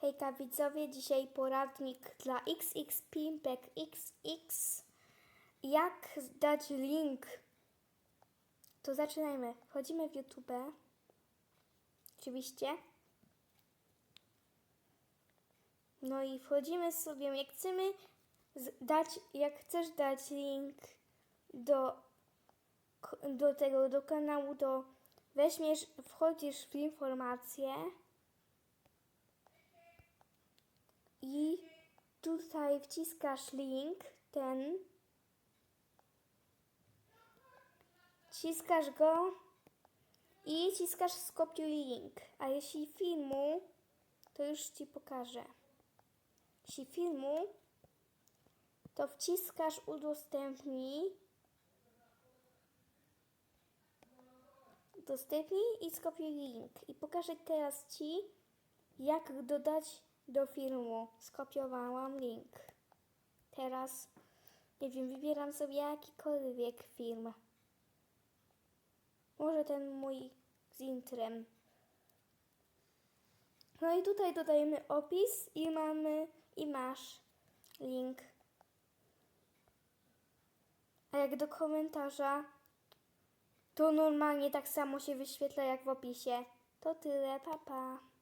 Hejka widzowie, dzisiaj poradnik dla XX Pimpek XX. Jak dać link? To zaczynajmy. Wchodzimy w YouTube. Oczywiście. No i wchodzimy sobie, jak chcemy dać, jak chcesz dać link do, do tego, do kanału, to weźmiesz, wchodzisz w informacje. I tutaj wciskasz link, ten. Wciskasz go i wciskasz skopiuj link. A jeśli filmu, to już Ci pokażę. Jeśli filmu, to wciskasz udostępnij. Udostępnij i skopiuj link. I pokażę teraz Ci, jak dodać do filmu. Skopiowałam link. Teraz, nie wiem, wybieram sobie jakikolwiek film. Może ten mój z intrem. No i tutaj dodajemy opis i mamy, i masz link. A jak do komentarza, to normalnie tak samo się wyświetla jak w opisie. To tyle, papa. Pa.